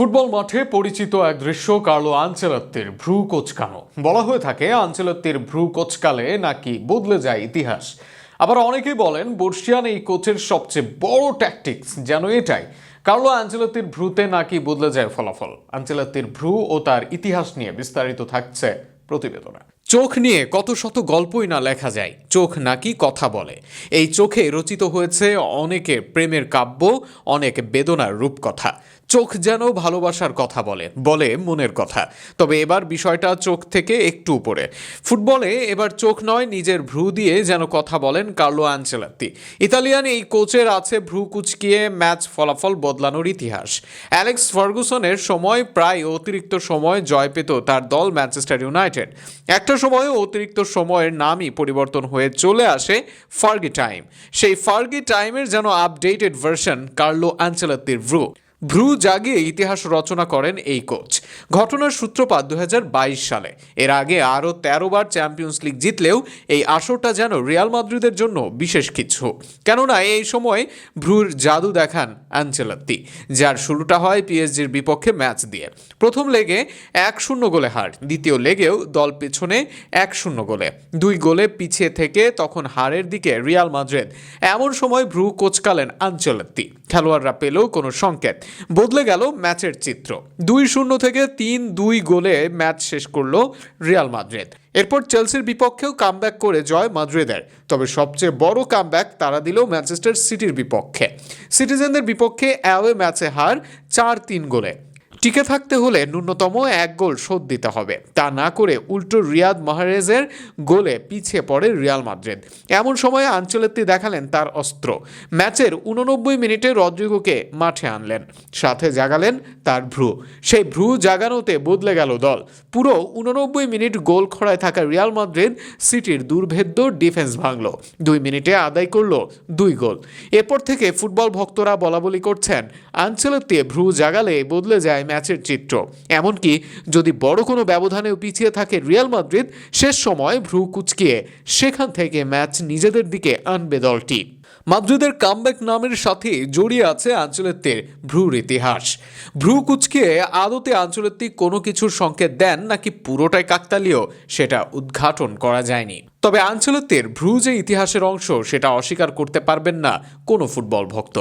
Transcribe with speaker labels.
Speaker 1: Football মাঠে পরিচিত এক দৃশ্য কার্লো আঞ্চেলত্বের ভ্রু কোচকানো। বলা হয়ে থাকে আঞ্চেলত্বের ভ্রু কোচকালে নাকি বদলে যায় ইতিহাস। আবার অনেকেই বলেন, বর্ষিয়ান এই কোচের সবচেয়ে বড় ট্যাকটিক্স যেন এটাই, কার্লো আঞ্চেলত্তির ভ্রুতে নাকি বদলে যায় ফলাফল। আঞ্চেলত্তির ভ্রু ও তার ইতিহাস নিয়ে বিস্তারিত থাকছে প্রতিবেদনে। চোখ নিয়ে কত শত গল্পই না লেখা যায়, চোখ নাকি কথা বলে। এই চোখে রচিত হয়েছে অনেকে প্রেমের কাব্য, অনেক বেদনার রূপকথা। চোখ যেন ভালোবাসার কথা বলে বলে মনের কথা। তবে এবার বিষয়টা চোখ থেকে একটু উপরে। ফুটবলে এবার চোখ নয়, নিজের ভ্রু দিয়ে যেন কথা বলেন কার্লো আঞ্চেলাত্তি। ইতালিয়ান এই কোচের আছে ভ্রু কুচকিয়ে ম্যাচ ফলাফল বদলানোর ইতিহাস। অ্যালেক্স ফার্গুসনের সময়, প্রায় অতিরিক্ত সময় জয় পেত তার দল ম্যানচেস্টার ইউনাইটেড। একটা সময়ে অতিরিক্ত সময়ের নামই পরিবর্তন হয়ে চলে আসে ফার্গি টাইম। সেই ফার্গি টাইমের যেন আপডেটেড ভার্সন কার্লো আঞ্চলাতির ভ্রু। ভ্রু জাগিয়ে ইতিহাস রচনা করেন এই কোচ। ঘটনার সূত্রপাত দু হাজার বাইশ সালে। এর আগে আরও তেরো বার চ্যাম্পিয়ন্স লিগ জিতলেও এই আসরটা যেন রিয়াল মাদ্রিদের জন্য বিশেষ কিছু। কেননা এই সময় ভ্রুর জাদু দেখান আঞ্চেলাত্তি, যার শুরুটা হয় পিএসজির বিপক্ষে ম্যাচ দিয়ে। প্রথম লেগে এক শূন্য গোলে হার, দ্বিতীয় লেগেও দল পেছনে এক শূন্য গোলে। দুই গোলে পিছিয়ে থেকে তখন হারের দিকে রিয়াল মাদ্রিদ। এমন সময় ভ্রু কোচকালেন আঞ্চলাত্তি। খেলোয়াড়রা পেলেও কোনো সংকেত। বদলে গেল ম্যাচের চিত্র। দুই শূন্য থেকে তিন দুই গোলে ম্যাচ শেষ করল রিয়াল মাদ্রিদ। এরপর চেলসির বিপক্ষেও কামব্যাক করে জয় মাদ্রিদের। তবে সবচেয়ে বড় কামব্যাক তারা দিল ম্যানচেস্টার সিটির বিপক্ষে। সিটিজেনদের বিপক্ষে অ্যাওয়ে ম্যাচে হার চার তিন গোলে। টিকে থাকতে হলে ন্যূনতম এক গোল শোধ দিতে হবে। তা না করে উল্টো রিয়াদ মাহারেজের গোলে পিছিয়ে পড়ে রিয়াল মাদ্রিদ। এমন সময়ে আঞ্চলেত্তি দেখালেন তার অস্ত্র। ম্যাচের উননব্বই মিনিটে রদ্রিগোকে মাঠে আনলেন। সাথে জাগালেন তার ভ্রু। সেই ভ্রু জাগানোতে বদলে গেল দল। পুরো উননব্বই মিনিট গোল খড়ায় থাকা রিয়াল মাদ্রিদ সিটির দুর্ভেদ্য ডিফেন্স ভাঙল। দুই মিনিটে আদায় করল দুই গোল। এরপর থেকে ফুটবল ভক্তরা বলাবলি করছেন আঞ্চলত্তি ভ্রু জাগালে বদলে যায় ম্যাচের চিত্র। এমনকি যদি বড় কোনো ব্যবধানেও পিছিয়ে থাকে রিয়াল মাদ্রিদ, শেষ সময় ভ্রু কুচকিয়ে সেখান থেকে ম্যাচ নিজেদের দিকে আনবে দলটি। মাদ্রিদের কামব্যাক নামের সাথে জড়িয়ে আছে আঞ্চলেত্বের ভ্রুর ইতিহাস। ভ্রু কুচকিয়ে আদতে আঞ্চলেত্তি কোনো কিছুর সংকেত দেন নাকি পুরোটাই কাকতালীয় সেটা উদ্ঘাটন করা যায়নি। তবে আঞ্চলেত্বের ভ্রু যে ইতিহাসের অংশ, সেটা অস্বীকার করতে পারবেন না কোনো ফুটবল ভক্ত।